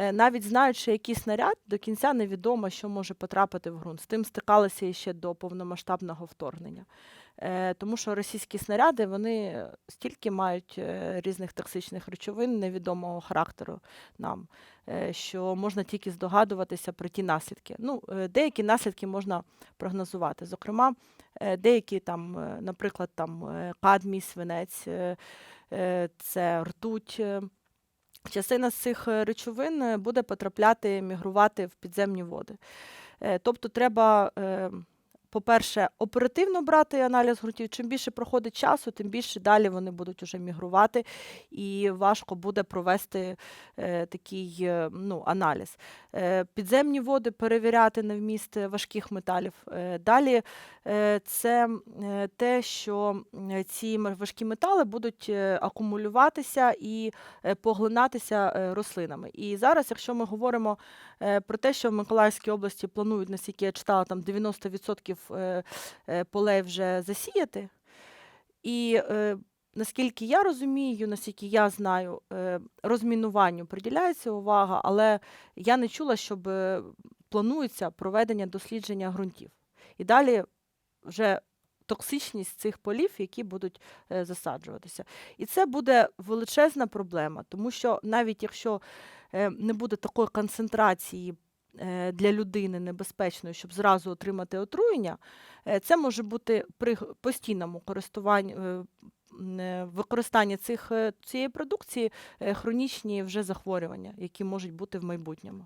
е, навіть знаючи, який снаряд, до кінця невідомо, що може потрапити в ґрунт. З тим стикалися іще до повномасштабного вторгнення. Е, Тому що російські снаряди вони стільки мають е, різних токсичних речовин невідомого характеру нам, що можна тільки здогадуватися про ті наслідки. Ну, деякі наслідки можна прогнозувати. Зокрема, деякі там, наприклад, там кадмій, свинець, це ртуть. Частина з цих е, речовин е, буде потрапляти, мігрувати в підземні води. Е, Тобто треба, по-перше, оперативно брати аналіз ґрунтів. Чим більше проходить часу, тим більше далі вони будуть уже мігрувати, і важко буде провести е, такий е, ну, аналіз. Е, Підземні води перевіряти на вміст важких металів. Е, Далі е, це е, те, що е, ці важкі метали будуть е, акумулюватися і е, поглинатися рослинами. І зараз, якщо ми говоримо про те, що в Миколаївській області планують, наскільки я читала, там 90% е, е, полей вже засіяти. І е, наскільки я розумію, наскільки я знаю, е, розмінуванню приділяється увага, але я не чула, щоб е, планується проведення дослідження ґрунтів. І далі вже токсичність цих полів, які будуть е, засаджуватися. І це буде величезна проблема, тому що навіть якщо е, не буде такої концентрації е, для людини небезпечної, щоб зразу отримати отруєння, е, це може бути при постійному користуванні. е, е, Використання цих, е, цієї продукції е, хронічні вже захворювання, які можуть бути в майбутньому.